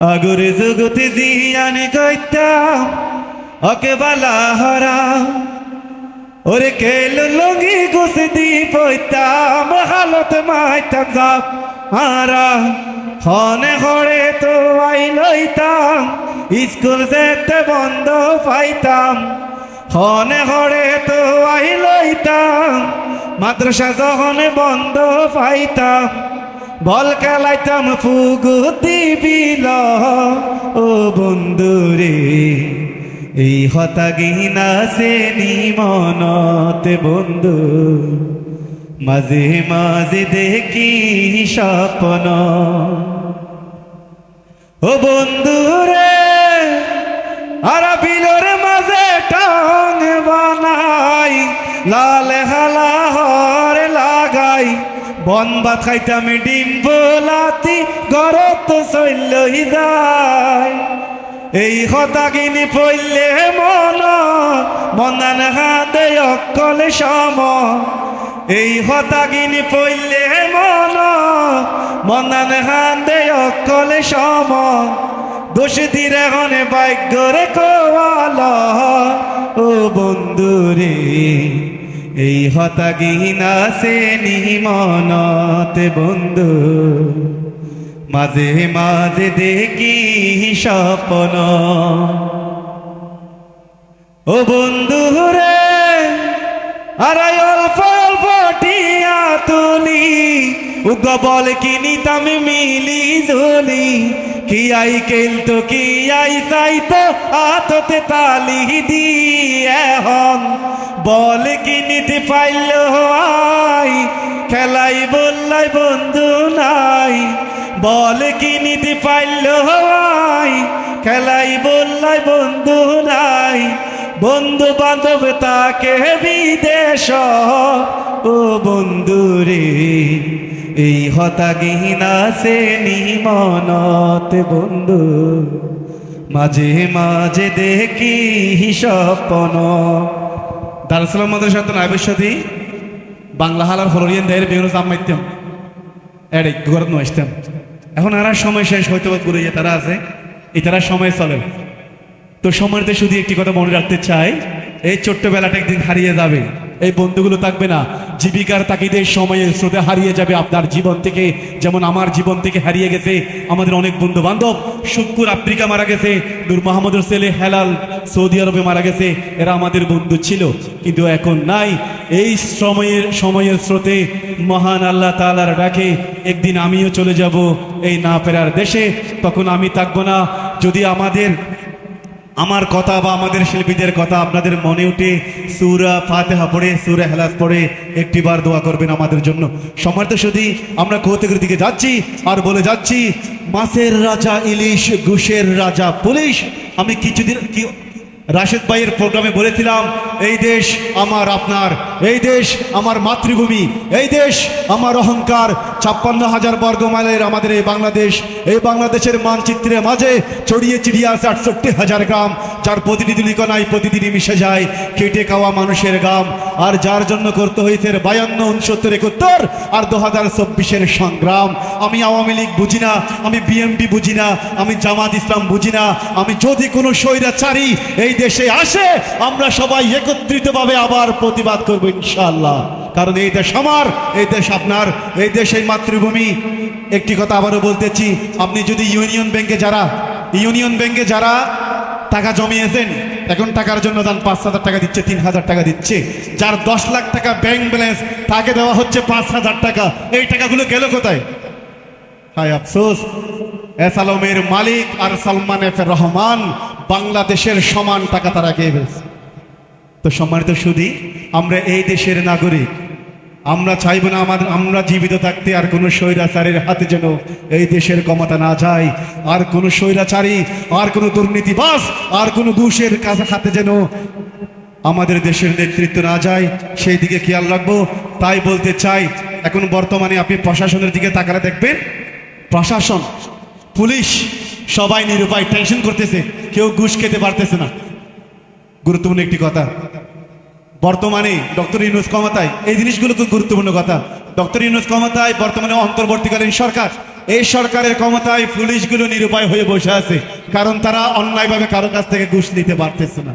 আগরে জগতে দিয়ানে কইতাম, ওকে বালা হরা ওরে কেল লঙ্গি গুছে দি পইতাম হালত মাইতাম যাব হারা হনে হরে তো আই লইতাম, স্কুল যেতে বন্ধ পাইতাম। হনে হরে তো আই লইতাম, মাদ্রাসা যখন বন্ধ পাইতাম। বল খেলাইতাম ফুগুতি বিল ও বন্ধুরে, এই হতাগিনা শ্রেণি মনতে বন্ধু। মাঝে মাঝে দেখি স্বপ্ন। ও বন্ধুরে আর বিলর মাঝে টং বানাই। লাল হালা বন ভাত খাইতাম ডিম বোলাতি, গরত চলই যায় এই হতাগিনি পড়লে মন, মনান হাতে অকল সম। এই হতাগিনি পড়লে মন, মনান হাতে অকল সম। দোষ দিরে হনে ভাগ্যরে কোয়াল ও বন্ধুরে। এই হতাগিনা সে মনতে, বন্ধু। মাঝে মাঝে দেখি স্বপ্ন। ও বন্ধু রে আর অল্প অল্প টিয়া তুলি উগ বল কিনিতাম মিলি ধুলি কি আই কেল তো কি আই চাইতো, আততে তালি দি এখন বল কিনিতে পাইল আই খেলাই বললাই বন্ধু নাই। বল কিনিতে পাইল আই খেলাই বললাই বন্ধু নাই। বন্ধু বান্ধব তাকে বিদেশ, ও বন্ধু রে, এই হতাগিনা সে মনত বন্ধু। মাঝে মাঝে দেখি স্বপ্ন দারুসালাম মাদ্রাসা সাথে বাংলা হালার ফলোরিয়ান দেয়ের বেগুন মাইতাম এর ঘরত ঘর আসতাম। এখন আর সময় শেষ, হয়তো ঘুরে যে তারা আছে। এই তারা সময় চলে। তো সময়তে শুধু একটি কথা মনে রাখতে চাই, এই ছোট্ট বেলাটা একদিন হারিয়ে যাবে। এই বন্ধুগুলো থাকবে না। জীবিকার তাকিদে সময়ের স্রোতে হারিয়ে যাবে আপনার জীবন থেকে। যেমন আমার জীবন থেকে হারিয়ে গেছে আমাদের অনেক বন্ধু বান্ধব শুক্কুর আফ্রিকা মারা গেছে, নূর মাহমুদুর সেলে হেলাল সৌদি আরবে মারা গেছে, এরা আমাদের বন্ধু ছিল। কিন্তু এখন নাই। এই সময়ের সময়ের স্রোতে মহান আল্লাহ তালার ডাকে একদিন আমিও চলে যাব এই না ফেরার দেশে। তখন আমি থাকব না। যদি আমাদের আমার কথা বা আমাদের শিল্পীদের কথা আপনাদের মনে উঠে সুরা ফাতেহা পড়ে, সুরা হেলাস পড়ে একটিবার দোয়া করবেন আমাদের জন্য। সমর্থ শুধু আমরা কৌতুকের দিকে যাচ্ছি আর বলে যাচ্ছি, মাছের রাজা ইলিশ, ঘুষের রাজা পুলিশ। আমি কিছুদিন রাশেদ ভাইয়ের প্রোগ্রামে বলেছিলাম, এই দেশ আমার আপনার, এই দেশ আমার মাতৃভূমি, এই দেশ আমার অহংকার। ছাপ্পান্ন হাজার বর্গ মাইলের আমাদের এই বাংলাদেশ, এই বাংলাদেশের মানচিত্রের মাঝে ছড়িয়ে চিড়িয়ে আছে আটষট্টি হাজার গ্রাম। যার প্রতিনিধি লিখনায় প্রতিদিনই মিশে যায় কেটে খাওয়া মানুষের গাম। আর যার জন্য করতে হয়েছে বায়ান্ন, উনসত্তর, একাত্তর আর দু হাজার চব্বিশের সংগ্রাম। আমি আওয়ামী লীগ বুঝি না, আমি বিএমপি বুঝি না, আমি জামাত ইসলাম বুঝি না, আমি যদি কোনো স্বৈরাচারী এই দেশে আসে, আমরা সবাই একত্রিতভাবে আবার প্রতিবাদ করব ইনশাআল্লাহ। কারণ এই দেশ আমার, এই দেশ আপনার, এই দেশ এই মাতৃভূমি। একটি কথা আবারও বলতেছি, আপনি যদি ইউনিয়ন ব্যাংকে যারা, ইউনিয়ন ব্যাংকে যারা টাকা জমিয়েছেন, এখন টাকার জন্য দান পাঁচ হাজার টাকা দিচ্ছে, তিন হাজার টাকা দিচ্ছে। যার দশ লাখ টাকা ব্যাংক ব্যালেন্স, তাকে দেওয়া হচ্ছে পাঁচ হাজার টাকা। এই টাকাগুলো গেল কোথায়? হায় আফসোস, এস আলমের মালিক আর সালমান এফ রহমান। বাংলাদেশের সমান টাকা তারা খেয়ে ফেলছে। তো সম্মানিত সুদী আমরা এই দেশের নাগরিক। আমরা চাইব না আমাদের আমরা জীবিত থাকতে আর কোনো স্বৈরাচারের হাতে যেন এই দেশের ক্ষমতা না যায়। আর কোনো স্বৈরাচারী, আর কোনো দুর্নীতিবাস আর কোনো ঘুষের কাছে হাতে যেন আমাদের দেশের নেতৃত্ব না যায়। সেই দিকে খেয়াল রাখব। তাই বলতে চাই, এখন বর্তমানে আপনি প্রশাসনের দিকে তাকালে দেখবেন, প্রশাসন, পুলিশ সবাই নিরুপায় টেনশন করতেছে, কেউ ঘুষ খেতে পারতেছে না। গুরুত্বপূর্ণ একটি কথা। বর্তমানে ডক্টর ইউনুস ক্ষমতায়, এই জিনিসগুলো খুব গুরুত্বপূর্ণ কথা। ডক্টর ইউনুস ক্ষমতায় বর্তমানে অন্তর্বর্তীকালীন সরকার, এই সরকারের ক্ষমতায় পুলিশগুলো নিরুপায় হয়ে বসে আছে, কারণ তারা অন্যায়ভাবে কারও কাছ থেকে ঘুষ নিতে পারতেছে না।